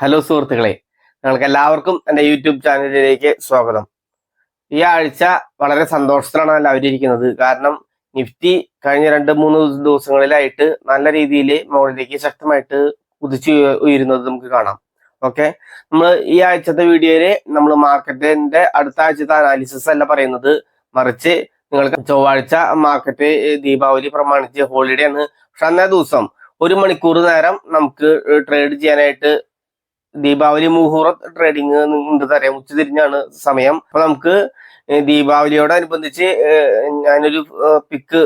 Hello സുഹൃത്തുക്കളെ നിങ്ങൾക്ക് എല്ലാവർക്കും എന്റെ യൂട്യൂബ് ചാനലിലേക്ക് സ്വാഗതം. ഈ ആഴ്ച വളരെ സന്തോഷത്തിലാണ് എല്ലാവരും ഇരിക്കുന്നത്. കാരണം നിഫ്റ്റി കഴിഞ്ഞ രണ്ട് മൂന്ന് ദിവസങ്ങളിലായിട്ട് നല്ല രീതിയിൽ മുകളിലേക്ക് ശക്തമായിട്ട് കുതിച്ചു ഉയരുന്നത് നമുക്ക് കാണാം. ഓക്കെ? നമ്മൾ ഈ ആഴ്ചത്തെ വീഡിയോയിൽ നമ്മൾ മാർക്കറ്റിന്റെ അടുത്ത ആഴ്ചത്തെ അനാലിസിസ് അല്ല പറയുന്നത്. മറിച്ച് നിങ്ങൾക്ക് ചൊവ്വാഴ്ച മാർക്കറ്റ് ദീപാവലി പ്രമാണിച്ച് ഹോളിഡേ ആണ്. പക്ഷെ അന്നേ ദിവസം ഒരു മണിക്കൂർ നേരം നമുക്ക് ട്രേഡ് ചെയ്യാനായിട്ട് ദീപാവലി മുഹൂർത്ത് ട്രേഡിംഗ് ഉണ്ട് തരാം. ഉച്ചതിരിഞ്ഞാണ് സമയം. അപ്പൊ നമുക്ക് ദീപാവലിയോടനുബന്ധിച്ച് ഞാനൊരു പിക്ക്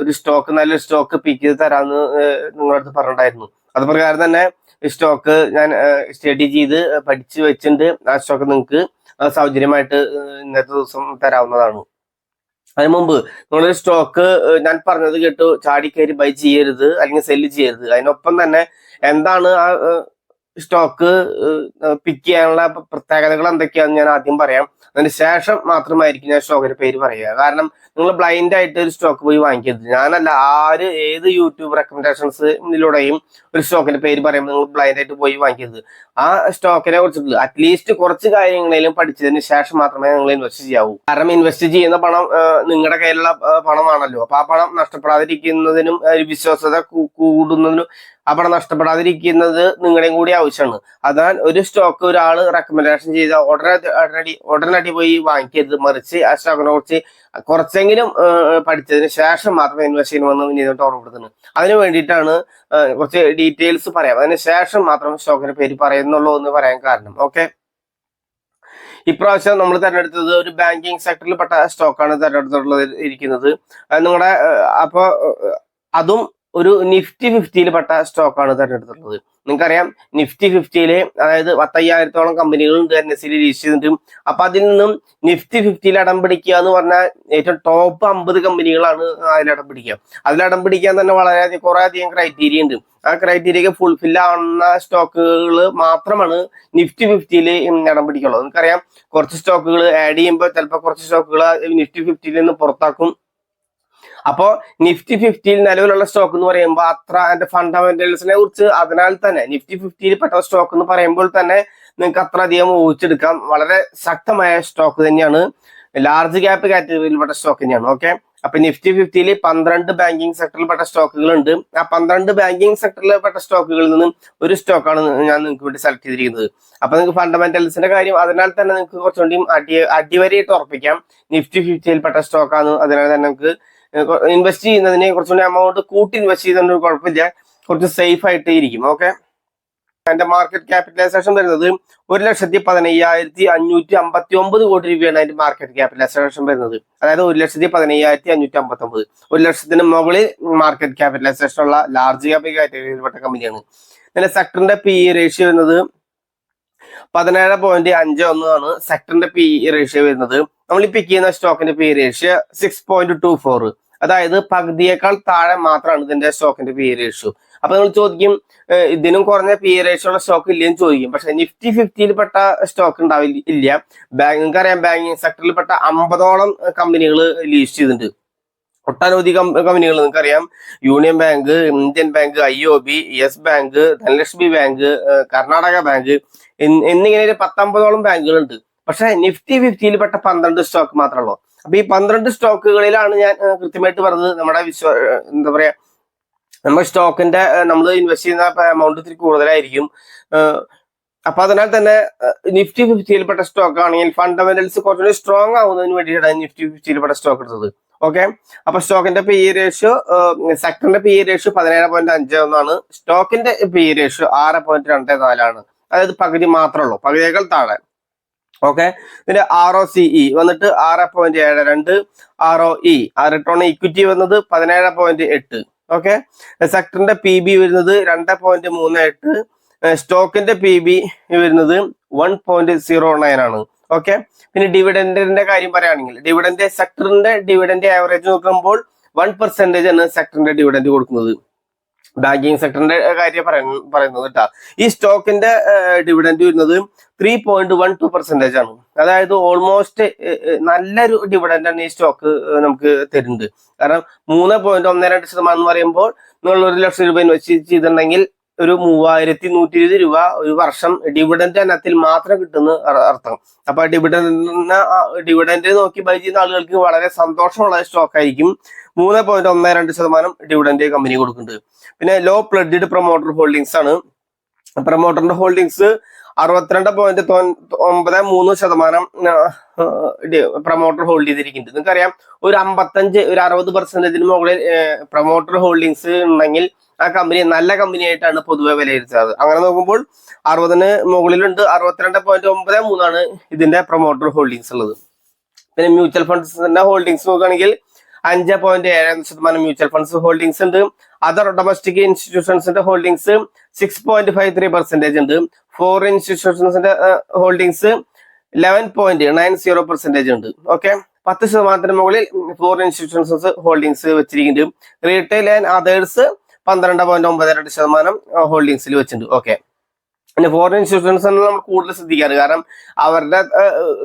ഒരു സ്റ്റോക്ക് നല്ലൊരു സ്റ്റോക്ക് പിക്ക് ചെയ്ത് തരാമെന്ന് ഏഹ് നിങ്ങളുടെ അടുത്ത് പറഞ്ഞിട്ടുണ്ടായിരുന്നു. അത് പ്രകാരം തന്നെ സ്റ്റോക്ക് ഞാൻ സ്റ്റഡി ചെയ്ത് പഠിച്ച് വെച്ചിട്ടുണ്ട്. ആ സ്റ്റോക്ക് നിങ്ങൾക്ക് സൗജന്യമായിട്ട് ഇന്നത്തെ ദിവസം തരാവുന്നതാണ്. അതിന് മുമ്പ് നിങ്ങളൊരു സ്റ്റോക്ക് ഞാൻ പറഞ്ഞത് കേട്ടു ചാടി കയറി ബൈ ചെയ്യരുത് അല്ലെങ്കിൽ സെല്ല് ചെയ്യരുത്. അതിനൊപ്പം തന്നെ എന്താണ് ആ സ്റ്റോക്ക് പിക്ക് ചെയ്യാനുള്ള പ്രത്യേകതകൾ എന്തൊക്കെയാണെന്ന് ഞാൻ ആദ്യം പറയാം. അതിന് ശേഷം മാത്രമായിരിക്കും ഞാൻ സ്റ്റോക്കിന്റെ പേര് പറയുക. കാരണം നിങ്ങൾ ബ്ലൈൻഡ് ആയിട്ട് ഒരു സ്റ്റോക്ക് പോയി വാങ്ങിക്കരുത്. ഞാനല്ല ആര് ഏത് യൂട്യൂബ് റെക്കമെൻഡേഷൻസിലൂടെയും ഒരു സ്റ്റോക്കിന്റെ പേര് പറയുമ്പോൾ നിങ്ങൾ ബ്ലൈൻഡ് ആയിട്ട് പോയി വാങ്ങിക്കരുത്. ആ സ്റ്റോക്കിനെ കുറിച്ചിട്ട് അറ്റ്ലീസ്റ്റ് കുറച്ച് കാര്യങ്ങളെങ്കിലും പഠിച്ചതിന് ശേഷം മാത്രമേ നിങ്ങൾ ഇൻവെസ്റ്റ് ചെയ്യാവൂ. കാരണം ഇൻവെസ്റ്റ് ചെയ്യുന്ന പണം നിങ്ങളുടെ കയ്യിലുള്ള പണമാണല്ലോ. അപ്പൊ ആ പണം നഷ്ടപ്പെടാതിരിക്കുന്നതിനും വിശ്വാസത കൂടുന്നതിനും ആ പണം നഷ്ടപ്പെടാതിരിക്കുന്നത് നിങ്ങളുടെയും കൂടി ആവശ്യമാണ്. അതിനാൽ ഒരു സ്റ്റോക്ക് ഒരാൾ റെക്കമെൻഡേഷൻ ചെയ്ത ഉടനെ ഉടനടി ഉടനടി പോയി വാങ്ങിക്കരുത്. മറിച്ച് ആ സ്റ്റോക്കിനെ കുറിച്ച് കുറച്ചെങ്കിലും പഠിച്ചതിന് ശേഷം മാത്രമേ ഇൻവെസ്റ്റ് ചെയ്യണമെന്ന് വിനീതോട്ട് ഓർമ്മപ്പെടുത്തുന്നത് അതിന് വേണ്ടിയിട്ടാണ് കുറച്ച് ഡീറ്റെയിൽസ് പറയാം. അതിന് ശേഷം മാത്രം സ്റ്റോക്കിന്റെ പേര് പറയുന്നുള്ളൂ എന്ന് പറയാൻ കാരണം. ഓക്കെ ഇപ്രാവശ്യം നമ്മൾ തെരഞ്ഞെടുത്തത് ഒരു ബാങ്കിങ് സെക്ടറിൽ പെട്ട സ്റ്റോക്കാണ് തെരഞ്ഞെടുത്തിട്ടുള്ളത് ഇരിക്കുന്നത്. നിങ്ങളുടെ അപ്പോൾ അതും ഒരു നിഫ്റ്റി ഫിഫ്റ്റിയിൽ പെട്ട സ്റ്റോക്കാണ് തെരഞ്ഞെടുത്തിട്ടുള്ളത്. നിങ്ങൾക്കറിയാം നിഫ്റ്റി ഫിഫ്റ്റിയിലെ അതായത് പത്തയ്യായിരത്തോളം കമ്പനികളുണ്ട് എൻ എസ് സിയിൽ രജിസ്റ്റർ ചെയ്തിട്ടും അപ്പൊ അതിൽ നിന്നും നിഫ്റ്റി ഫിഫ്റ്റിയിൽ അടം പിടിക്കുക എന്ന് പറഞ്ഞാൽ ഏറ്റവും ടോപ്പ് അമ്പത് കമ്പനികളാണ് അതിൽ അടം പിടിക്കുക. അതിൽ അടം പിടിക്കാൻ തന്നെ വളരെ കുറെ അധികം ക്രൈറ്റീരിയ ഉണ്ട്. ആ ക്രൈറ്റീരിയക്ക് ഫുൾഫിൽ ആവുന്ന സ്റ്റോക്കുകൾ മാത്രമാണ് നിഫ്റ്റി ഫിഫ്റ്റിയിൽ ഇടം പിടിക്കുള്ളൂ നിങ്ങൾക്കറിയാം കുറച്ച് സ്റ്റോക്കുകൾ ആഡ് ചെയ്യുമ്പോൾ ചിലപ്പോൾ കുറച്ച് സ്റ്റോക്കുകൾ നിഫ്റ്റി ഫിഫ്റ്റിയിൽ നിന്ന് പുറത്താക്കും. അപ്പോ നിഫ്റ്റി ഫിഫ്റ്റിയിൽ നിലവിലുള്ള സ്റ്റോക്ക് എന്ന് പറയുമ്പോൾ അത്ര അതിന്റെ ഫണ്ടമെന്റൽസിനെ കുറിച്ച് അതിനാൽ തന്നെ നിഫ്റ്റി ഫിഫ്റ്റിയിൽ പെട്ട സ്റ്റോക്ക് എന്ന് പറയുമ്പോൾ തന്നെ നിങ്ങൾക്ക് അത്ര അധികം ഊഹിച്ചെടുക്കാം. വളരെ ശക്തമായ സ്റ്റോക്ക് തന്നെയാണ്. ലാർജ് ക്യാപ്പ് കാറ്റഗറിയിൽപ്പെട്ട സ്റ്റോക്ക് തന്നെയാണ്. ഓക്കെ അപ്പൊ നിഫ്റ്റി ഫിഫ്റ്റിയിൽ പന്ത്രണ്ട് ബാങ്കിങ് സെക്ടറിൽപ്പെട്ട സ്റ്റോക്കുകൾ ഉണ്ട്. ആ പന്ത്രണ്ട് ബാങ്കിങ് സെക്ടറിൽപ്പെട്ട സ്റ്റോക്കുകളിൽ നിന്നും ഒരു സ്റ്റോക്കാണ് ഞാൻ നിങ്ങൾക്ക് വേണ്ടി സെലക്ട് ചെയ്തിരിക്കുന്നത്. അപ്പൊ നിങ്ങൾക്ക് ഫണ്ടമെന്റൽസിന്റെ കാര്യം അതിനാൽ തന്നെ നിങ്ങൾക്ക് കുറച്ചുകൂടി അടി അടിവരയിട്ട് ഉറപ്പിക്കാം. നിഫ്റ്റി ഫിഫ്റ്റിയിൽപ്പെട്ട സ്റ്റോക്കാണ് അതിനാൽ തന്നെ നമുക്ക് ഇൻവെസ്റ്റ് ചെയ്യുന്നതിന് കുറച്ചുകൂടി എമൗണ്ട് കൂട്ടി ഇൻവെസ്റ്റ് ചെയ്യുന്നതിന് കുഴപ്പമില്ല. കുറച്ച് സേഫ് ആയിട്ട് ഇരിക്കും. ഓക്കെ എന്റെ മാർക്കറ്റ് ക്യാപിറ്റലൈസേഷൻ വരുന്നത് ഒരു ലക്ഷത്തി പതിനയ്യായിരത്തി അഞ്ഞൂറ്റി അമ്പത്തി ഒമ്പത് കോടി രൂപയാണ് അതിന്റെ മാർക്കറ്റ് ക്യാപിറ്റലൈസേഷൻ വരുന്നത്. അതായത് ഒരു ലക്ഷത്തി പതിനയ്യായിരത്തി അഞ്ഞൂറ്റി അമ്പത്തി ഒമ്പത് ഒരു ലക്ഷത്തിന് മുകളിൽ മാർക്കറ്റ് ക്യാപിറ്റലൈസേഷൻ ഉള്ള ലാർജ് ക്യാപ് കാറ്റഗറിയിൽപ്പെട്ട കമ്പനിയാണ് പിന്നെ സെക്ടറിന്റെ പി ഇ റേഷ്യോ വരുന്നത് പതിനേഴ് പോയിന്റ് അഞ്ച് ഒന്നാണ് സെക്ടറിന്റെ പി റേഷ്യോ വരുന്നത്. നമ്മൾ ഈ പിക്ക് ചെയ്യുന്ന സ്റ്റോക്കിന്റെ P ratio six point two four അതായത് പകുതിയേക്കാൾ താഴെ മാത്രമാണ് ഇതിന്റെ സ്റ്റോക്കിന്റെ പി റേഷ്യോ അപ്പൊ നമ്മൾ ചോദിക്കും ഇതിനും കുറഞ്ഞ പി റേഷ്യോ ഉള്ള സ്റ്റോക്ക് ഇല്ലെന്ന് ചോദിക്കും. പക്ഷെ നിഫ്റ്റി ഫിഫ്റ്റിയിൽ പെട്ട സ്റ്റോക്ക് ഉണ്ടാവില്ല ഇല്ല. ബാങ്ക് നിങ്ങൾക്കറിയാം ബാങ്കിങ് സെക്ടറിൽ പെട്ട അമ്പതോളം കമ്പനികൾ ലീസ്റ്റ് ചെയ്തിട്ടുണ്ട്. ഒട്ടനവധി കമ്പനികൾ നിങ്ങൾക്കറിയാം. Union Bank Indian Bank I O B Yes Bank Dhanlaxmi Bank Karnataka Bank എന്നിങ്ങനെ ഒരു പത്തമ്പതോളം ബാങ്കുകളുണ്ട്. പക്ഷെ നിഫ്റ്റി ഫിഫ്റ്റിയിൽ പെട്ട പന്ത്രണ്ട് സ്റ്റോക്ക് മാത്രമേ ഉള്ളൂ അപ്പൊ ഈ പന്ത്രണ്ട് സ്റ്റോക്കുകളിലാണ് ഞാൻ കൃത്യമായിട്ട് പറഞ്ഞത്. നമ്മുടെ വിശ്വ എന്താ പറയാ നമ്മുടെ സ്റ്റോക്കിന്റെ നമ്മൾ ഇൻവെസ്റ്റ് ചെയ്യുന്ന എമൗണ്ട് ഇത്തിരി കൂടുതലായിരിക്കും. അപ്പൊ അതിനാൽ തന്നെ നിഫ്റ്റി ഫിഫ്റ്റിയിൽപ്പെട്ട സ്റ്റോക്ക് ആണെങ്കിൽ ഫണ്ടമെന്റൽസ് കുറച്ചുകൂടി സ്ട്രോങ് ആവുന്നതിന് വേണ്ടിയിട്ടാണ് നിഫ്റ്റി ഫിഫ്റ്റിയിൽപ്പെട്ട സ്റ്റോക്ക് എടുത്തത്. ഓക്കെ? അപ്പൊ സ്റ്റോക്കിന്റെ പി റേഷ്യോ സെക്ടറിന്റെ പി റേഷ്യോ പതിനേഴ് പോയിന്റ് അഞ്ച് ഒന്നാണ് സ്റ്റോക്കിന്റെ പി റേഷ്യോ ആറ് പോയിന്റ് രണ്ട് നാലാണ് അതായത് പകുതി മാത്രമേ ഉള്ളൂ. പകുതിയേക്കാൾ താഴെ. ഓക്കെ ഇതിന്റെ ആർ ഒ സി ഇ വന്നിട്ട് ആറ് പോയിന്റ് ഏഴ് രണ്ട് ആർ ഒ ഇ ആ റിട്ടേൺ ഇക്വിറ്റി വന്നത് പതിനേഴ് പോയിന്റ് എട്ട്. ഓക്കെ സെക്ടറിന്റെ പി ബി വരുന്നത് രണ്ട് പോയിന്റ് മൂന്ന് എട്ട്. സ്റ്റോക്കിന്റെ പി ബി വരുന്നത് വൺ പോയിന്റ് സീറോ നയൻ ആണ്. ഓക്കെ പിന്നെ ഡിവിഡൻഡിന്റെ കാര്യം പറയുകയാണെങ്കിൽ ഡിവിഡന്റ് സെക്ടറിന്റെ ഡിവിഡന്റ് ആവറേജ് നോക്കുമ്പോൾ വൺ പെർസെന്റേജ് ആണ് സെക്ടറിന്റെ ഡിവിഡന്റ് കൊടുക്കുന്നത്. ബാങ്കിങ് സെക്ടറിന്റെ കാര്യം പറയുന്ന- പറയുന്നത് കേട്ടോ. ഈ സ്റ്റോക്കിന്റെ ഡിവിഡന്റ് വരുന്നത് three point one two percentage ആണ്. അതായത് ഓൾമോസ്റ്റ് നല്ലൊരു ഡിവിഡന്റ് ആണ് ഈ സ്റ്റോക്ക് നമുക്ക് തരുന്നുണ്ട് കാരണം മൂന്ന് പോയിന്റ് ഒന്ന് രണ്ട് ശതമാനം എന്ന് പറയുമ്പോൾ നിങ്ങൾ ഒരു ലക്ഷം രൂപ ഇൻവെസ്റ്റ് ചെയ്തിട്ടുണ്ടെങ്കിൽ ഒരു മൂവായിരത്തി നൂറ്റി ഇരുപത് രൂപ ഒരു വർഷം ഡിവിഡന്റ് ഇനത്തിൽ മാത്രം കിട്ടുന്ന അർത്ഥം. അപ്പൊ ഡിവിഡന്റ് ഡിവിഡന്റ് നോക്കി ബൈ ചെയ്യുന്ന ആളുകൾക്ക് വളരെ സന്തോഷമുള്ള സ്റ്റോക്ക് ആയിരിക്കും. മൂന്ന് പോയിന്റ് ഒന്ന് രണ്ട് ശതമാനം ഡിവിഡന്റ് കമ്പനി കൊടുക്കുന്നുണ്ട്. പിന്നെ ലോ പ്ലഡഡ് പ്രൊമോട്ടർ ഹോൾഡിങ്സ് ആണ്. പ്രൊമോട്ടറിന്റെ ഹോൾഡിങ്സ് അറുപത്തിരണ്ട് പോയിന്റ് ഒമ്പത് മൂന്ന് ശതമാനം പ്രൊമോട്ടർ ഹോൾഡ് ചെയ്തിരിക്കുന്നുണ്ട്. നിങ്ങൾക്കറിയാം ഒരു അമ്പത്തഞ്ച് ഒരു അറുപത് പെർസെന്റേജിന് മുകളിൽ പ്രൊമോട്ടർ ഹോൾഡിങ്സ് ഉണ്ടെങ്കിൽ ആ കമ്പനി നല്ല കമ്പനി ആയിട്ടാണ് പൊതുവെ വിലയിരുത്തുന്നത്. അങ്ങനെ നോക്കുമ്പോൾ അറുപതിന് മുകളിലുണ്ട് അറുപത്തിരണ്ട് പോയിന്റ് ഒമ്പത് മൂന്നാണ് ഇതിന്റെ പ്രൊമോട്ടർ ഹോൾഡിങ്സ് ഉള്ളത്. പിന്നെ മ്യൂച്വൽ ഫണ്ട്സിന്റെ ഹോൾഡിങ്സ് നോക്കുകയാണെങ്കിൽ അഞ്ച് പോയിന്റ് ഏഴ് ശതമാനം മ്യൂച്വൽ ഫണ്ട്സ് ഹോൾഡിങ്സ് ഉണ്ട്. Other domestic ഇൻസ്റ്റിറ്റ്യൂഷൻസിന്റെ holdings six point five three percentage ഉണ്ട്. Foreign ഇൻസ്റ്റിറ്റ്യൂഷൻസിന്റെ holdings eleven point nine zero percentage ഉണ്ട്. ഓക്കെ പത്ത് ശതമാനത്തിന് മുകളിൽ ഫോറിൻ ഇൻസ്റ്റിറ്റ്യൂഷൻസ് ഹോൾഡിംഗ്സ് വെച്ചിരിക്കുന്നുണ്ട്. റീറ്റെയിൽ ആൻഡ് അതേഴ്സ് പന്ത്രണ്ട് പോയിന്റ് ഒമ്പത് രണ്ട് ശതമാനം ഹോൾഡിംഗ്സിൽ വെച്ചിട്ടുണ്ട്. ഓക്കെ പിന്നെ ഫോറിൻ ഇൻസ്റ്റിറ്റ്യൂഷൻസ് നമ്മൾ കൂടുതൽ ശ്രദ്ധിക്കാറ്. കാരണം അവരുടെ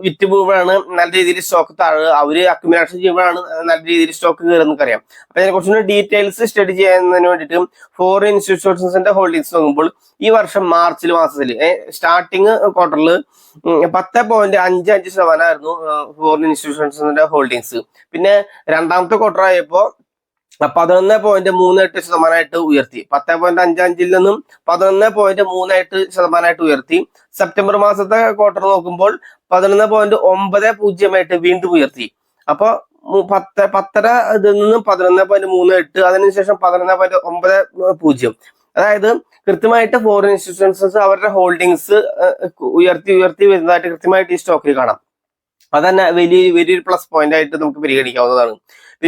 വിറ്റ് പോകുമ്പോഴാണ് നല്ല രീതിയിൽ സ്റ്റോക്ക് താഴെ അവർ അക്യുമുലേഷൻ ചെയ്യുമ്പോഴാണ് നല്ല രീതിയിൽ സ്റ്റോക്ക് കയറുന്നൊക്കെ അറിയാം അപ്പൊ അതിനെ കുറച്ചുകൂടി ഡീറ്റെയിൽസ് സ്റ്റഡി ചെയ്യുന്നതിന് വേണ്ടിയിട്ട് ഫോറിൻ ഇൻസ്റ്റിറ്റ്യൂഷൻസിന്റെ ഹോൾഡിങ്സ് നോക്കുമ്പോൾ ഈ വർഷം മാർച്ചിൽ മാസത്തിൽ സ്റ്റാർട്ടിങ് ക്വാർട്ടറിൽ പത്ത് പോയിന്റ് അഞ്ച് അഞ്ച് ശതമാനമായിരുന്നു ഫോറിൻ ഇൻസ്റ്റിറ്റ്യൂഷൻസിന്റെ ഹോൾഡിങ്സ് പിന്നെ രണ്ടാമത്തെ ക്വാർട്ടർ ആയപ്പോ പതിനൊന്ന് പോയിന്റ് മൂന്ന് എട്ട് ശതമാനമായിട്ട് ഉയർത്തി. പത്ത് പോയിന്റ് അഞ്ചഞ്ചിൽ നിന്നും പതിനൊന്ന് പോയിന്റ് മൂന്ന് എട്ട് ശതമാനമായിട്ട് ഉയർത്തി. സെപ്റ്റംബർ മാസത്തെ ക്വാർട്ടർ നോക്കുമ്പോൾ പതിനൊന്ന് പോയിന്റ് ഒമ്പത് പൂജ്യമായിട്ട് വീണ്ടും ഉയർത്തി. അപ്പൊ പത്ത് പത്തര ഇതിൽ നിന്നും പതിനൊന്ന് പോയിന്റ് മൂന്ന് എട്ട് അതിനുശേഷം പതിനൊന്ന് പോയിന്റ് ഒമ്പത് പൂജ്യം. അതായത് കൃത്യമായിട്ട് ഫോറിൻ ഇൻസ്റ്റിറ്റ്യൂഷൻസ് അവരുടെ ഹോൾഡിങ്സ് ഉയർത്തി ഉയർത്തി വരുന്നതായിട്ട് കൃത്യമായിട്ട് ഈ സ്റ്റോക്കിൽ കാണാം. അതന്നെ വലിയ വലിയൊരു പ്ലസ് പോയിന്റ് ആയിട്ട് നമുക്ക് പരിഗണിക്കാവുന്നതാണ്.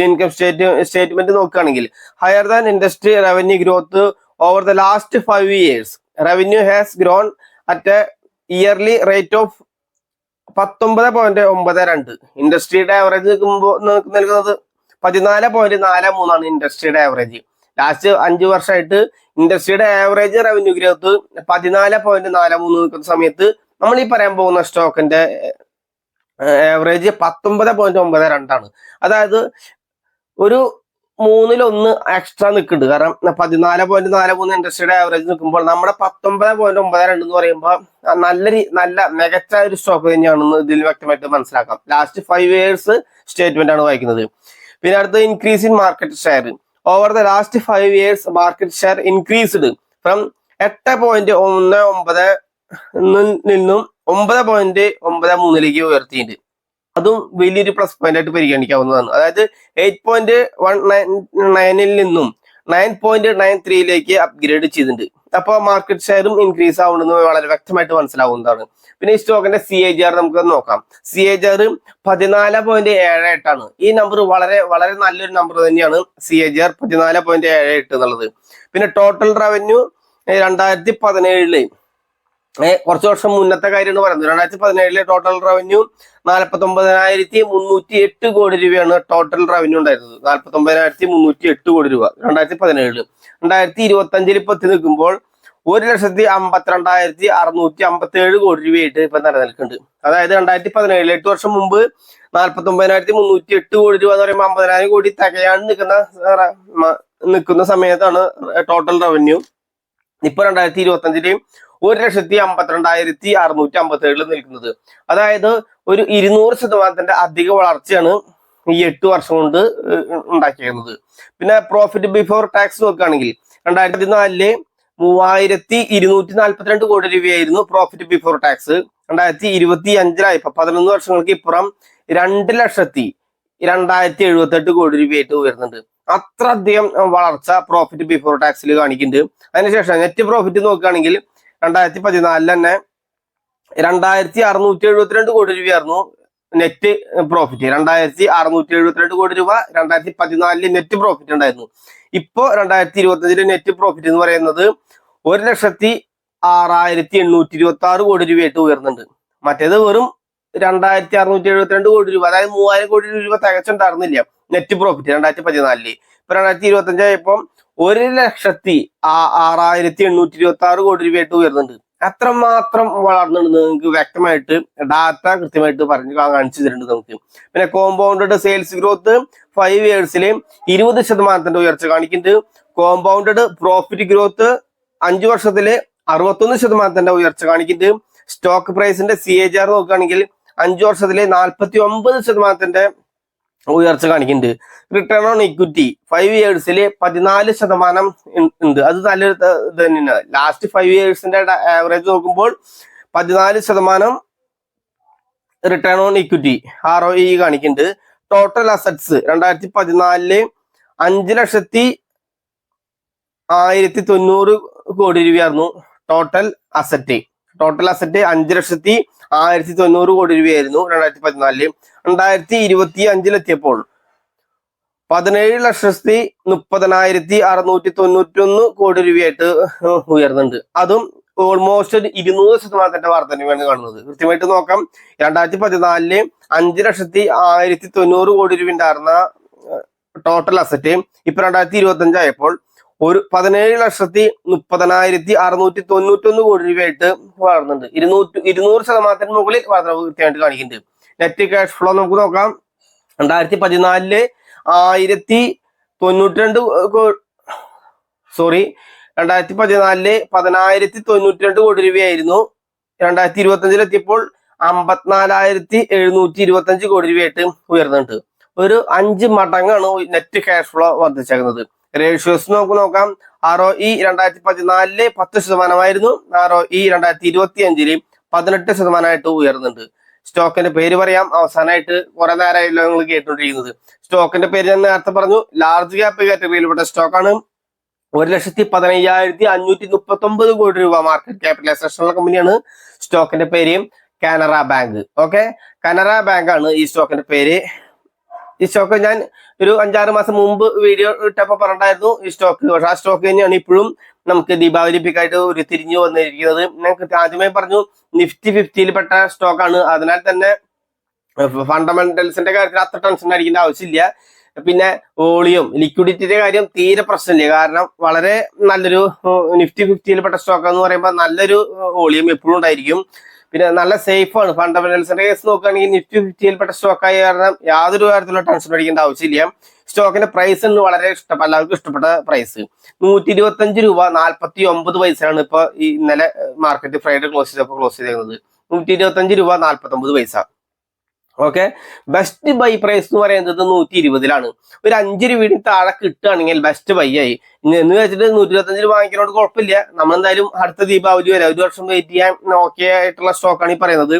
ഇൻകം സ്റ്റേറ്റ് സ്റ്റേറ്റ്മെന്റ് നോക്കുകയാണെങ്കിൽ higher than industry revenue growth over the last five years revenue has grown at a yearly rate of പത്തൊമ്പത് പോയിന്റ് ഒമ്പത് രണ്ട്. ഇൻഡസ്ട്രിയുടെ ആവറേജ് നൽകുന്നത് പതിനാല് പോയിന്റ് നാല് മൂന്നാണ് ഇൻഡസ്ട്രിയുടെ ആവറേജ് ലാസ്റ്റ് അഞ്ച് വർഷമായിട്ട് ഇൻഡസ്ട്രിയുടെ ആവറേജ് റവന്യൂ ഗ്രോത്ത് പതിനാല് പോയിന്റ് നാല് മൂന്ന് നിൽക്കുന്ന സമയത്ത് നമ്മൾ ഈ പറയാൻ പോകുന്ന സ്റ്റോക്കിന്റെ ആവറേജ് പത്തൊമ്പത് പോയിന്റ് ഒമ്പത് രണ്ടാണ്. അതായത് ഒരു മൂന്നിലൊന്ന് എക്സ്ട്രാ നിൽക്കുന്നുണ്ട് കാരണം പതിനാല് പോയിന്റ് നാല് മൂന്ന് ഇൻഡസ്ട്രിയുടെ ആവറേജ് നിൽക്കുമ്പോൾ നമ്മുടെ പത്തൊമ്പത് പോയിന്റ് ഒമ്പത് രണ്ട് എന്ന് പറയുമ്പോൾ നല്ല നല്ല മികച്ച ഒരു സ്റ്റോക്ക് തന്നെയാണെന്ന് ഇതിൽ വ്യക്തമായിട്ട് മനസ്സിലാക്കാം. ലാസ്റ്റ് ഫൈവ് ഇയേഴ്സ് സ്റ്റേറ്റ്മെന്റ് ആണ് വായിക്കുന്നത്. പിന്നെ അടുത്ത increase in market share over the last five years market share increased from എട്ട് പോയിന്റ് ഒന്ന് ഒമ്പത് ന്ന് നിന്നും ഒമ്പത് പോയിന്റ് ഒമ്പത് മൂന്നിലേക്ക് ഉയർത്തിയിട്ടുണ്ട്. അതും വലിയൊരു പ്ലസ് പോയിന്റ് ആയിട്ട് പരിഗണിക്കാവുന്നതാണ്. അതായത് എയ്റ്റ് പോയിന്റ് വൺ നയൻ നയനിൽ നിന്നും നയൻ പോയിന്റ് നയൻ ത്രീയിലേക്ക് അപ്ഗ്രേഡ് ചെയ്തിട്ടുണ്ട്. അപ്പോൾ മാർക്കറ്റ് ഷെയറും ഇൻക്രീസ് ആവുന്നത് വളരെ വ്യക്തമായിട്ട് മനസ്സിലാവുന്നതാണ്. പിന്നെ ഈ സ്റ്റോക്കിന്റെ സി എ ജി ആർ നമുക്ക് നോക്കാം. സി എ ജി ആർ പതിനാല് പോയിന്റ് ഏഴ് എട്ടാണ് ഈ നമ്പർ വളരെ വളരെ നല്ലൊരു നമ്പർ തന്നെയാണ് സി എ ജി ആർ പതിനാല് പോയിന്റ് ഏഴ് എട്ട് എന്നുള്ളത്. പിന്നെ ടോട്ടൽ റവന്യൂ രണ്ടായിരത്തി പതിനേഴിൽ കുറച്ച് വർഷം മുന്നത്തെ കാര്യമാണ് പറയുന്നത് രണ്ടായിരത്തി പതിനേഴിലെ ടോട്ടൽ റവന്യൂ നാൽപ്പത്തൊമ്പതിനായിരത്തി മുന്നൂറ്റി എട്ട് കോടി രൂപയാണ് ടോട്ടൽ റവന്യൂ ഉണ്ടായിരുന്നത്. നാൽപ്പത്തി ഒമ്പതിനായിരത്തി മുന്നൂറ്റി എട്ട് കോടി രൂപ രണ്ടായിരത്തി പതിനേഴിൽ രണ്ടായിരത്തി ഇരുപത്തി അഞ്ചിൽ ഇപ്പൊ എത്തി നിൽക്കുമ്പോൾ ഒരു ലക്ഷത്തി അമ്പത്തിരണ്ടായിരത്തി അറുന്നൂറ്റി അമ്പത്തി ഏഴ് കോടി രൂപയായിട്ട് ഇപ്പൊ നിലനിൽക്കുന്നുണ്ട്. അതായത് രണ്ടായിരത്തി പതിനേഴിൽ എട്ട് വർഷം മുമ്പ് നാൽപ്പത്തി ഒമ്പതിനായിരത്തി മുന്നൂറ്റി എട്ട് കോടി രൂപ എന്ന് പറയുമ്പോൾ അമ്പതിനായിരം കോടി തികയാണ്ട് നിൽക്കുന്ന നിൽക്കുന്ന സമയത്താണ് ടോട്ടൽ റവന്യൂ ഇപ്പൊ രണ്ടായിരത്തി ഇരുപത്തി അഞ്ചിൽ ഒരു ലക്ഷത്തി അമ്പത്തിരണ്ടായിരത്തി അറുന്നൂറ്റി അമ്പത്തി ഏഴിൽ നിൽക്കുന്നത്. അതായത് ഒരു ഇരുന്നൂറ് ശതമാനത്തിന്റെ അധിക വളർച്ചയാണ് ഈ എട്ട് വർഷം കൊണ്ട് ഉണ്ടാക്കിയിരുന്നത്. പിന്നെ പ്രോഫിറ്റ് ബിഫോർ ടാക്സ് നോക്കുകയാണെങ്കിൽ രണ്ടായിരത്തി പതിനാലിൽ മൂവായിരത്തി ഇരുന്നൂറ്റി നാൽപ്പത്തിരണ്ട് കോടി രൂപയായിരുന്നു പ്രോഫിറ്റ് ബിഫോർ ടാക്സ് രണ്ടായിരത്തി ഇരുപത്തി അഞ്ചിലായപ്പോ പതിനൊന്ന് വർഷങ്ങൾക്ക് ഇപ്പുറം രണ്ട് ലക്ഷത്തി രണ്ടായിരത്തി എഴുപത്തി എട്ട് കോടി രൂപയായിട്ട് ഉയർന്നുണ്ട് അത്ര അധികം വളർച്ച പ്രോഫിറ്റ് ബിഫോർ ടാക്സിൽ കാണിക്കുന്നുണ്ട്. അതിനുശേഷം നെറ്റ് പ്രോഫിറ്റ് നോക്കുകയാണെങ്കിൽ രണ്ടായിരത്തി പതിനാലിൽ തന്നെ രണ്ടായിരത്തി അറുന്നൂറ്റി എഴുപത്തിരണ്ട് കോടി രൂപയായിരുന്നു നെറ്റ് പ്രോഫിറ്റ് രണ്ടായിരത്തി അറുന്നൂറ്റി എഴുപത്തിരണ്ട് കോടി രൂപ രണ്ടായിരത്തി പതിനാലിൽ നെറ്റ് പ്രോഫിറ്റ് ഉണ്ടായിരുന്നു. ഇപ്പോ രണ്ടായിരത്തി ഇരുപത്തഞ്ചിലെ നെറ്റ് പ്രോഫിറ്റ് എന്ന് പറയുന്നത് ഒരു ലക്ഷത്തി ആറായിരത്തി എണ്ണൂറ്റി ഇരുപത്തി ആറ് കോടി രൂപയായിട്ട് ഉയർന്നുണ്ട് മറ്റേത് വെറും രണ്ടായിരത്തി അറുന്നൂറ്റി എഴുപത്തിരണ്ട് കോടി രൂപ. അതായത് മൂവായിരം കോടി രൂപ തികച്ചുണ്ടായിരുന്നില്ല നെറ്റ് പ്രോഫിറ്റ് രണ്ടായിരത്തി പതിനാലിൽ ഇപ്പൊ രണ്ടായിരത്തി ഇരുപത്തി അഞ്ചായപ്പം ഒരു ലക്ഷത്തി ആറായിരത്തി എണ്ണൂറ്റി ഇരുപത്തി ആറ് കോടി രൂപയായിട്ട് ഉയർന്നുണ്ട് അത്രമാത്രം വളർന്നിട്ടുണ്ട് നിങ്ങൾക്ക് വ്യക്തമായിട്ട് ഡാറ്റ കൃത്യമായിട്ട് പറഞ്ഞു കാണിച്ചു തരുന്നുണ്ട് നമുക്ക്. പിന്നെ കോമ്പൗണ്ടഡ് സെയിൽസ് ഗ്രോത്ത് ഫൈവ് ഇയേഴ്സിൽ ഇരുപത് ശതമാനത്തിന്റെ ഉയർച്ച കാണിക്കുന്നുണ്ട്. കോമ്പൗണ്ടഡ് പ്രോഫിറ്റ് ഗ്രോത്ത് അഞ്ചു വർഷത്തിൽ അറുപത്തൊന്ന് ശതമാനത്തിന്റെ ഉയർച്ച കാണിക്കുന്നുണ്ട്. സ്റ്റോക്ക് പ്രൈസിന്റെ സി എ ജി ആർ നോക്കുകയാണെങ്കിൽ അഞ്ചു വർഷത്തിലെ നാൽപ്പത്തി ഒമ്പത് ശതമാനത്തിന്റെ ഉയർച്ച കാണിക്കുന്നുണ്ട്. റിട്ടേൺ ഓൺ ഇക്വിറ്റി ഫൈവ് ഇയേഴ്സിൽ പതിനാല് ശതമാനം ഉണ്ട് അത് നല്ലൊരു ഇത് തന്നെയാണ്. ലാസ്റ്റ് ഫൈവ് ഇയേഴ്സിന്റെ ആവറേജ് നോക്കുമ്പോൾ പതിനാല് ശതമാനം return on equity R O E കാണിക്കുന്നുണ്ട്. ടോട്ടൽ അസറ്റ്സ് രണ്ടായിരത്തി പതിനാലിൽ അഞ്ച് ലക്ഷത്തി ആയിരത്തി തൊണ്ണൂറ് കോടി രൂപയായിരുന്നു ടോട്ടൽ അസറ്റ് ടോട്ടൽ അസറ്റ് അഞ്ച് ലക്ഷത്തി ആയിരത്തി തൊണ്ണൂറ് കോടി രൂപയായിരുന്നു രണ്ടായിരത്തി പതിനാലിൽ രണ്ടായിരത്തി ഇരുപത്തി അഞ്ചിലെത്തിയപ്പോൾ പതിനേഴ് ലക്ഷത്തി മുപ്പതിനായിരത്തി അറുന്നൂറ്റി തൊണ്ണൂറ്റി ഒന്ന് കോടി രൂപയായിട്ട് ഉയർന്നുണ്ട്. അതും ഓൾമോസ്റ്റ് ഒരു ഇരുന്നൂറ് ശതമാനത്തിന്റെ വർധനയാണ് കാണുന്നത്. കൃത്യമായിട്ട് നോക്കാം. രണ്ടായിരത്തി പതിനാലിൽ അഞ്ച് ലക്ഷത്തി ആയിരത്തി തൊണ്ണൂറ് കോടി രൂപ ഉണ്ടായിരുന്ന ടോട്ടൽ അസറ്റ് ഇപ്പൊ രണ്ടായിരത്തി ഇരുപത്തി അഞ്ചായപ്പോൾ ഒരു പതിനേഴ് ലക്ഷത്തി മുപ്പതിനായിരത്തി അറുന്നൂറ്റി തൊണ്ണൂറ്റി ഒന്ന് കോടി രൂപയായിട്ട് വളർന്നുണ്ട് ഇരുന്നൂറ്റി ഇരുന്നൂറ് ശതമാനത്തിന് മുകളിൽ വർധനവ് കൃത്യമായിട്ട് കാണിക്കുന്നുണ്ട്. നെറ്റ് ക്യാഷ് ഫ്ലോ നമുക്ക് നോക്കാം. രണ്ടായിരത്തി പതിനാലിൽ ആയിരത്തി തൊണ്ണൂറ്റി രണ്ട് സോറി രണ്ടായിരത്തി പതിനാലിൽ പതിനായിരത്തി തൊണ്ണൂറ്റി രണ്ട് കോടി രൂപയായിരുന്നു. രണ്ടായിരത്തി ഇരുപത്തി അഞ്ചിലെത്തിയപ്പോൾ അമ്പത്തിനാലായിരത്തി എഴുന്നൂറ്റി ഇരുപത്തി അഞ്ച് കോടി രൂപയായിട്ട് ഉയർന്നിട്ടുണ്ട്. ഒരു അഞ്ച് മടങ്ങാണ് നെറ്റ് ക്യാഷ് ഫ്ലോ വർദ്ധിച്ചേക്കുന്നത്. റേഷ്യോസ് നമുക്ക് നോക്കാം ആർ ഒ ഇ രണ്ടായിരത്തി പതിനാലിൽ പത്ത് ശതമാനമായിരുന്നു. ആർ ഒ ഇ രണ്ടായിരത്തി ഇരുപത്തി അഞ്ചിൽ പതിനെട്ട് ശതമാനമായിട്ട് ഉയർന്നുണ്ട് സ്റ്റോക്കിന്റെ പേര് പറയാം. അവസാനമായിട്ട് കുറെ നേരമായല്ലോ നിങ്ങൾ കേട്ടുകൊണ്ടിരിക്കുന്നത് സ്റ്റോക്കിന്റെ പേര് ഞാൻ നേരത്തെ പറഞ്ഞു. ലാർജ് ക്യാപ്പ് കാറ്റഗറിയിൽപ്പെട്ട സ്റ്റോക്കാണ്. ഒരു ലക്ഷത്തി പതിനയ്യായിരത്തി അഞ്ഞൂറ്റി മുപ്പത്തി ഒമ്പത് കോടി രൂപ മാർക്കറ്റ് ക്യാപിറ്റലൈസേഷൻ ഉള്ള കമ്പനിയാണ് സ്റ്റോക്കിന്റെ പേര് Canara Bank. Okay Canara Bank ആണ് ഈ സ്റ്റോക്കിന്റെ പേര്. ഈ സ്റ്റോക്ക് ഞാൻ ഒരു അഞ്ചാറ് മാസം മുമ്പ് വീഡിയോ ഇട്ടപ്പോൾ പറഞ്ഞിട്ടായിരുന്നു ഈ സ്റ്റോക്ക് പക്ഷെ ആ സ്റ്റോക്ക് തന്നെയാണ് ഇപ്പോഴും നമുക്ക് ദീപാവലി പിക്കായിട്ട് ഒരു തിരിഞ്ഞു വന്നിരിക്കുന്നത്. ഞാൻ ആദ്യമേ പറഞ്ഞു നിഫ്റ്റി ഫിഫ്റ്റിയിൽ പെട്ട സ്റ്റോക്കാണ് അതിനാൽ തന്നെ ഫണ്ടമെന്റൽസിന്റെ കാര്യത്തിൽ അത്ര ടെൻഷൻ അടിക്കേണ്ട ആവശ്യമില്ല. പിന്നെ വോളിയം ലിക്വിഡിറ്റിയുടെ കാര്യം തീരെ പ്രശ്നമില്ല. കാരണം വളരെ നല്ലൊരു നിഫ്റ്റി ഫിഫ്റ്റിയിൽപ്പെട്ട സ്റ്റോക്ക് എന്ന് പറയുമ്പോൾ നല്ലൊരു വോളിയം എപ്പോഴും ഉണ്ടായിരിക്കും. പിന്നെ നല്ല സേഫ് ആണ് ഫണ്ടമെന്റൽസിന്റെ കേസ് നോക്കുകയാണെങ്കിൽ നിഫ്റ്റി ഫിഫ്റ്റിയിൽപ്പെട്ട സ്റ്റോക്കായ കാരണം യാതൊരു തരത്തിലുള്ള ടെൻഷൻ അടിക്കേണ്ട ആവശ്യമില്ല. സ്റ്റോക്കിന്റെ പ്രൈസ് ഉണ്ട് വളരെ ഇഷ്ടപ്പെട്ട എല്ലാവർക്കും ഇഷ്ടപ്പെട്ട പ്രൈസ് നൂറ്റി ഇരുപത്തി അഞ്ച് രൂപ നാൽപ്പത്തി ഒമ്പത് പൈസയാണ് ഇപ്പൊ ഇന്നലെ മാർക്കറ്റ് ഫ്രൈഡേ ക്ലോസ് ചെയ്തപ്പോൾ ക്ലോസ് ചെയ്തിരുന്നത്. നൂറ്റി ഇരുപത്തി അഞ്ച് രൂപ നാൽപ്പത്തി ഒമ്പത് പൈസ. ഓക്കെ ബെസ്റ്റ് ബൈ പ്രൈസ് എന്ന് പറയുന്നത് നൂറ്റി ഇരുപതിലാണ് ഒരു അഞ്ച് രൂപയുടെ താഴെ കിട്ടുകയാണെങ്കിൽ ബെസ്റ്റ് ബൈ ആയി. എന്ന് വെച്ചിട്ട് നൂറ്റി ഇരുപത്തി അഞ്ചിൽ വാങ്ങിക്കുന്നതുകൊണ്ട് കുഴപ്പമില്ല. നമ്മൾ എന്തായാലും അടുത്ത ദീപാവലി വരെ ഒരു വർഷം വെയിറ്റ് ചെയ്യാൻ ഓക്കെ ആയിട്ടുള്ള സ്റ്റോക്കാണ് ഈ പറയുന്നത്.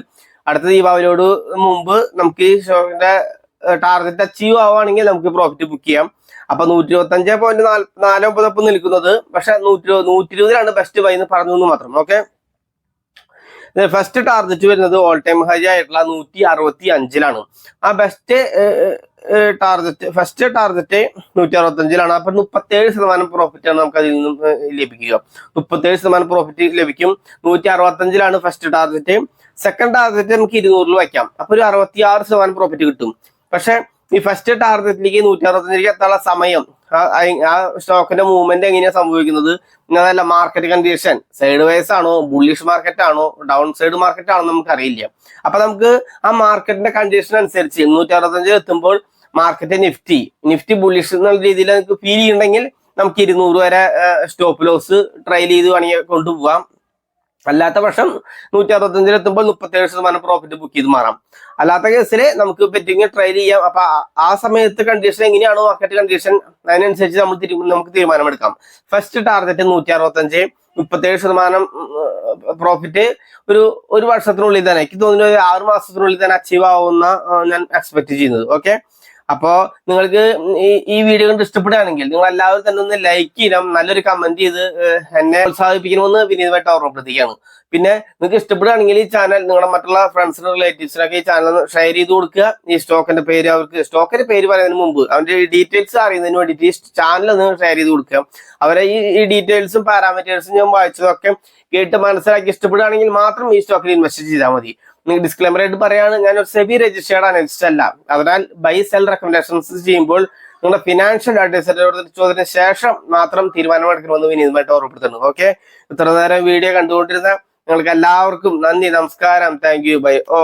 അടുത്ത ദീപാവലിയോട് മുമ്പ് നമുക്ക് ഈ സ്റ്റോക്കിന്റെ ടാർഗറ്റ് അച്ചീവ് ആവുകയാണെങ്കിൽ നമുക്ക് പ്രോഫിറ്റ് ബുക്ക് ചെയ്യാം. അപ്പൊ നൂറ്റി ഇരുപത്തി അഞ്ച് പോയിന്റ് നാല് നാലൊമ്പതൊപ്പം നിൽക്കുന്നത്. പക്ഷെ നൂറ്റി നൂറ്റി ഇരുപതിലാണ് ബെസ്റ്റ് ബൈ എന്ന് പറഞ്ഞു എന്ന് മാത്രം. ഓക്കെ ഫസ്റ്റ് ടാർഗറ്റ് വരുന്നത് ഓൾ ടൈം ഹൈ ആയിട്ടുള്ള നൂറ്റി അറുപത്തി അഞ്ചിലാണ് ആ ബെസ്റ്റ് ടാർഗറ്റ് ഫസ്റ്റ് ടാർഗറ്റ് നൂറ്റി അറുപത്തി അഞ്ചിലാണ് അപ്പൊ മുപ്പത്തേഴ് ശതമാനം പ്രോഫിറ്റ് ആണ് നമുക്ക് അതിൽ നിന്നും ലഭിക്കുക. മുപ്പത്തേഴ് ശതമാനം പ്രോഫിറ്റ് ലഭിക്കും. നൂറ്റി അറുപത്തി അഞ്ചിലാണ് ഫസ്റ്റ് ടാർഗറ്റ് സെക്കൻഡ് ടാർഗറ്റ് നമുക്ക് ഇരുന്നൂറിൽ വയ്ക്കാം. അപ്പൊ ഒരു അറുപത്തി ആറ് ശതമാനം പ്രോഫിറ്റ് കിട്ടും. പക്ഷെ ഈ ഫസ്റ്റ് ടാർഗറ്റിലേക്ക് നൂറ്റി അറുപത്തഞ്ചിലേക്ക് എത്താനുള്ള സമയം ആ- സ്റ്റോക്കിന്റെ മൂവ്മെന്റ് എങ്ങനെയാണ് സംഭവിക്കുന്നത്? അതല്ല മാർക്കറ്റ് കണ്ടീഷൻ സൈഡ് വൈസ് ആണോ ബുള്ളിഷ് മാർക്കറ്റ് ആണോ ഡൗൺ സൈഡ് മാർക്കറ്റ് ആണോ നമുക്ക് അറിയില്ല അപ്പൊ നമുക്ക് ആ മാർക്കറ്റിന്റെ കണ്ടീഷൻ അനുസരിച്ച് നൂറ്റി അറുപത്തഞ്ചിൽ എത്തുമ്പോൾ മാർക്കറ്റ് നിഫ്റ്റി നിഫ്റ്റി ബുള്ളിഷ് എന്നുള്ള രീതിയിൽ നമുക്ക് ഫീൽ ചെയ്യുന്നുണ്ടെങ്കിൽ നമുക്ക് ഇരുന്നൂറ് വരെ സ്റ്റോപ്പ് ലോസ് ട്രയൽ ചെയ്ത് വേണമെങ്കിൽ കൊണ്ടുപോകാം അല്ലാത്ത പക്ഷം നൂറ്റി അറുപത്തഞ്ചിൽ എത്തുമ്പോൾ മുപ്പത്തേഴ് ശതമാനം പ്രോഫിറ്റ് ബുക്ക് ചെയ്ത് മാറാം. അല്ലാത്ത കേസിൽ നമുക്ക് ബെറ്റിംഗ് ട്രൈ ചെയ്യാം. അപ്പൊ ആ- സമയത്ത് കണ്ടീഷൻ എങ്ങനെയാണോ മാർക്കറ്റ് കണ്ടീഷൻ അതിനനുസരിച്ച് നമ്മൾ നമുക്ക് തീരുമാനമെടുക്കാം. ഫസ്റ്റ് ടാർഗറ്റ് നൂറ്റി അറുപത്തഞ്ച് മുപ്പത്തേഴ് ശതമാനം പ്രോഫിറ്റ് ഒരു ഒരു വർഷത്തിനുള്ളിൽ തന്നെ. എനിക്ക് തോന്നുന്നു ഒരു ആറ് മാസത്തിനുള്ളിൽ തന്നെ അച്ചീവ് ആവുന്ന ഞാൻ എക്സ്പെക്ട് ചെയ്യുന്നത്. ഓക്കെ അപ്പോ നിങ്ങൾക്ക് ഈ വീഡിയോ കണ്ട് ഇഷ്ടപ്പെടുകയാണെങ്കിൽ നിങ്ങൾ എല്ലാവരും തന്നെ ഒന്ന് ലൈക്ക് ചെയ്യണം നല്ലൊരു കമന്റ് ചെയ്ത് എന്നെ പ്രോത്സാഹിപ്പിക്കണമെന്ന് വിനീതമായിട്ട് ഓർമ്മപ്പെടുത്തിക്കുകയാണ് പിന്നെ നിങ്ങൾക്ക് ഇഷ്ടപ്പെടുകയാണെങ്കിൽ ഈ ചാനൽ നിങ്ങളുടെ മറ്റുള്ള ഫ്രണ്ട്സിനും റിലേറ്റീവ്സിനൊക്കെ ഈ ചാനൽ ഷെയർ ചെയ്ത് കൊടുക്കുക. ഈ സ്റ്റോക്കിന്റെ പേര് അവർക്ക് സ്റ്റോക്കിന്റെ പേര് പറയുന്നതിന് മുമ്പ് അവന്റെ ഡീറ്റെയിൽസ് അറിയുന്നതിന് വേണ്ടിയിട്ട് ഈ ചാനൽ ഒന്ന് ഷെയർ ചെയ്ത് കൊടുക്കുക. അവരെ ഈ ഡീറ്റെയിൽസും പാരാമീറ്റേഴ്സും ഞാൻ വായിച്ചതൊക്കെ കേട്ട് മനസ്സിലാക്കി ഇഷ്ടപ്പെടുകയാണെങ്കിൽ മാത്രം ഈ സ്റ്റോക്കിൽ ഇൻവെസ്റ്റ് ചെയ്താൽ മതി. ഡിസ്ക്ലെമർ ആയിട്ട് പറയാണ്. ഞാൻ ഒരു സെബി രജിസ്റ്റേർഡ് അനലിസ്റ്റ് അല്ല അതിനാൽ ബൈ സെൽ റെക്കമെൻഡേഷൻസ് ചെയ്യുമ്പോൾ നിങ്ങളുടെ ഫിനാൻഷ്യൽ അഡ്വൈസറോട് ചോദ്യത്തിന് ശേഷം മാത്രം തീരുമാനമെടുക്കണമെന്ന് വിനീതമായിട്ട് ഓർമ്മപ്പെടുത്തുന്നു. ഓക്കെ ഇത്ര നേരം വീഡിയോ കണ്ടുകൊണ്ടിരുന്ന നിങ്ങൾക്ക് എല്ലാവർക്കും നന്ദി നമസ്കാരം. Thank you bye oh.